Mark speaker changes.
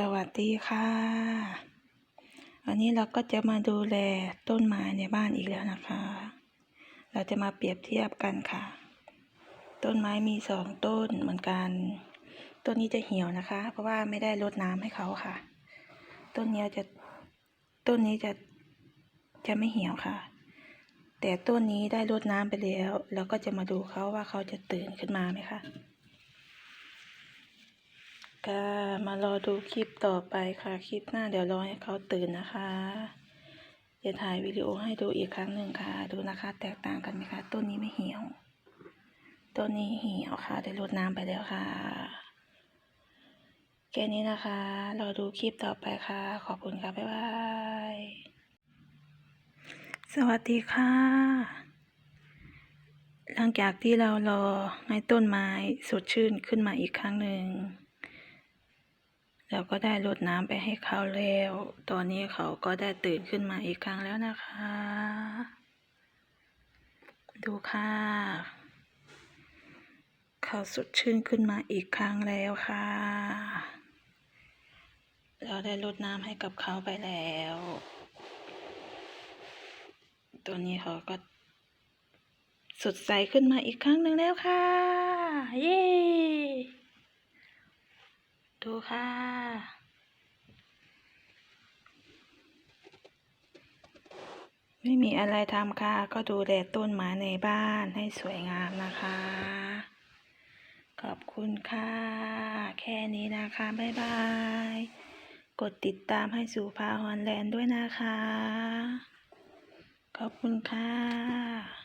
Speaker 1: สวัสดีค่ะ วันนี้เราก็จะมาดูแลต้นไม้ในบ้านอีกแล้วนะคะ เราจะมาเปรียบเทียบกันค่ะ ต้นไม้มีสองต้นเหมือนกัน ต้นนี้จะเหี่ยวนะคะ เพราะว่าไม่ได้รดน้ำให้เขาค่ะ ต้นนี้จะต้นนี้จะจะไม่เหี่ยวค่ะ แต่ต้นนี้ได้รดน้ำไปแล้ว เราก็จะมาดูเขาว่าเขาจะตื่นขึ้นมาไหมคะ ก็มารอดูคลิปต่อไปค่ะ คลิปหน้าเดี๋ยวรอให้เขาตื่นนะคะจะถ่ายวิดีโอให้ดูอีกครั้งหนึ่งค่ะ ดูนะคะ แตกต่างกันไหมคะ ต้นนี้ไม่เหี่ยว ต้นนี้เหี่ยวค่ะได้รดน้ำไปแล้วค่ะ แค่นี้นะคะ รอดูคลิปต่อไปค่ะ ขอบคุณค่ะ บ๊ายบาย สวัสดีค่ะ หลังจากที่เรารอให้ต้นไม้สดชื่นขึ้นมาอีกครั้งหนึ่ง เราก็ได้รดน้ำไปให้เขาแล้ว ตอนนี้เขาก็ได้ตื่นขึ้นมาอีกครั้งแล้วนะคะ ดูค่ะ เขาสดชื่นขึ้นมาอีกครั้งแล้วค่ะ เราได้รดน้ำให้กับเขาไปแล้ว ตัวนี้เขาก็สดใสขึ้นมาอีกครั้งหนึ่งแล้วค่ะ เย้ ดูค่ะ ไม่มีอะไรทำค่ะ ก็ดูแลต้นไม้ในบ้านให้สวยงามนะคะ ขอบคุณค่ะ แค่นี้นะคะ บ๊ายบาย กดติดตามให้สู่พาฮอนแลนด์ด้วยนะคะ ขอบคุณค่ะ